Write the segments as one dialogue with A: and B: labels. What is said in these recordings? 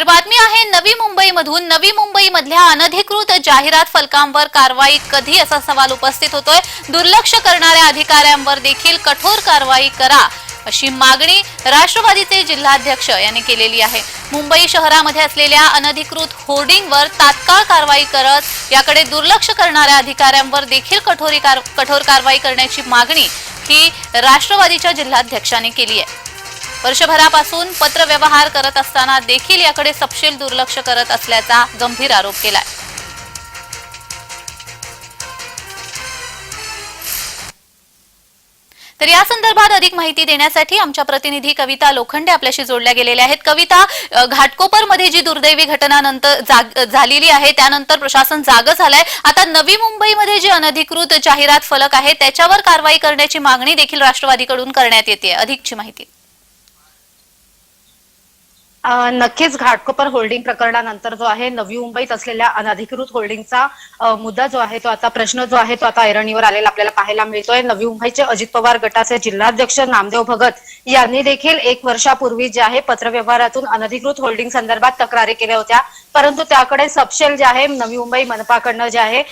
A: तर बातमी आहे नवी मुंबईमधून. नवी मुंबईमधल्या अनधिकृत जाहिरात फलकांवर कारवाई कधी? असा सवाल उपस्थित होतोय. दुर्लक्ष करणाऱ्या अधिकाऱ्यांवर देखील कठोर कारवाई करा अशी मागणी राष्ट्रवादीचे जिल्हाध्यक्ष यांनी केलेली आहे. मुंबई शहरामध्ये असलेल्या अनधिकृत होर्डिंगवर तात्काळ कारवाई करत याकडे दुर्लक्ष करणाऱ्या अधिकाऱ्यांवर देखील कठोरी कार- कठोर कारवाई करण्याची मागणी ही राष्ट्रवादीच्या जिल्हाध्यक्षांनी केली आहे. वर्षभरापासून पत्रव्यवहार करत असताना देखील याकडे सपशेल दुर्लक्ष करत असल्याचा गंभीर आरोप केलाय. तर या संदर्भात अधिक माहिती देण्यासाठी आमच्या प्रतिनिधी कविता लोखंडे आपल्याशी जोडल्या गेलेल्या आहेत. कविता घाटकोपर घाटकोपरमध्ये जी दुर्दैवी घटना नंतर जाग- झालेली आहे त्यानंतर प्रशासन जाग झालंय. आता नवी मुंबईमध्ये जे अनधिकृत जाहिरात फलक आहे त्याच्यावर कारवाई करण्याची मागणी देखील राष्ट्रवादीकडून करण्यात येते. अधिकची माहिती.
B: नक्कीच घाटकोपर होल्डिंग प्रकरणानंतर जो आहे नवी मुंबईत असलेल्या अनधिकृत होल्डिंगचा मुद्दा जो आहे तो आता प्रश्न जो आहे तो आता ऐरणीवर आलेला आपल्याला पाहायला मिळतोय. नवी मुंबईचे अजित पवार गटाचे जिल्हाध्यक्ष नामदेव भगत यांनी देखील एक वर्षापूर्वी जे आहे पत्रव्यवहारातून अनधिकृत होल्डिंग संदर्भात तक्रारी केल्या होत्या. परंतु त्याकडे सपशेल जे आहे नवी मुंबई मनपाकडनं जे आहे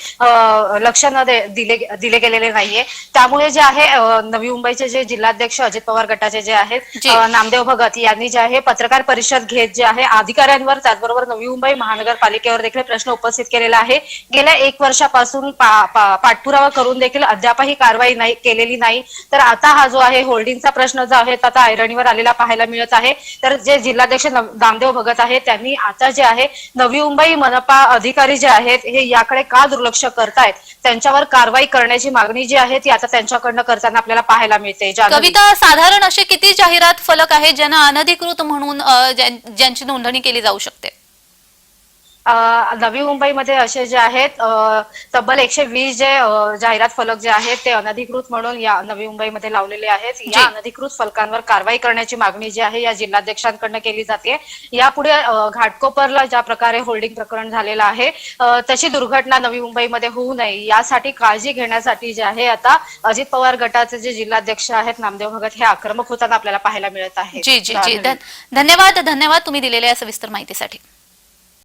B: लक्ष न दे- दिले दिले गेलेले नाहीये. त्यामुळे जे आहे नवी मुंबईचे जे जिल्हाध्यक्ष अजित पवार गटाचे जे आहेत नामदेव भगत यांनी जे आहे पत्रकार परिषद घेत जे आहे अधिकाऱ्यांवर त्याचबरोबर नवी मुंबई महानगरपालिकेवर देखील प्रश्न उपस्थित केलेला आहे. गेल्या एक वर्षापासून पा- पा- पाठपुरावा करून देखील अद्यापही कारवाई नाही केलेली नाही. तर आता हा जो आहे होल्डिंगचा प्रश्न जो आहे आता ऐरणीवर आलेला पाहायला मिळत आहे. तर जे जिल्हाध्यक्ष नामदेव भगत आहे त्यांनी आता जे आहे नवी मुंबई मनपा अधिकारी जे आहेत हे याकडे का दुर्लक्ष करतायत? त्यांच्यावर कारवाई करण्याची मागणी जी आहे ती आता त्यांच्याकडनं करताना आपल्याला पाहायला मिळते.
A: कविता साधारण असे किती जाहिरात फलक आहेत ज्यांना अनधिकृत म्हणून ज्यांची नोंदणी केली जाऊ शकते.
B: नवी मुंबईमध्ये असे जे आहेत तब्बल एकशे वीस जे जाहिरात फलक जे आहेत ते अनधिकृत म्हणून या नवी मुंबईमध्ये लावलेले आहेत. या. अनधिकृत फलकांवर कारवाई करण्याची मागणी जी आहे या जिल्हाध्यक्षांकडनं केली जाते. यापुढे घाटकोपरला ज्या प्रकारे होल्डिंग प्रकरण झालेलं आहे तशी दुर्घटना नवी मुंबईमध्ये होऊ नये. यासाठी काळजी घेण्यासाठी जे आहे आता अजित पवार गटाचे जे जिल्हाध्यक्ष आहेत नामदेव भगत हे आक्रमक होताना आपल्याला पाहायला मिळत आहे
A: जी जी जी. धन- धन्यवाद धन्यवाद तुम्ही दिलेल्या या सविस्तर माहितीसाठी.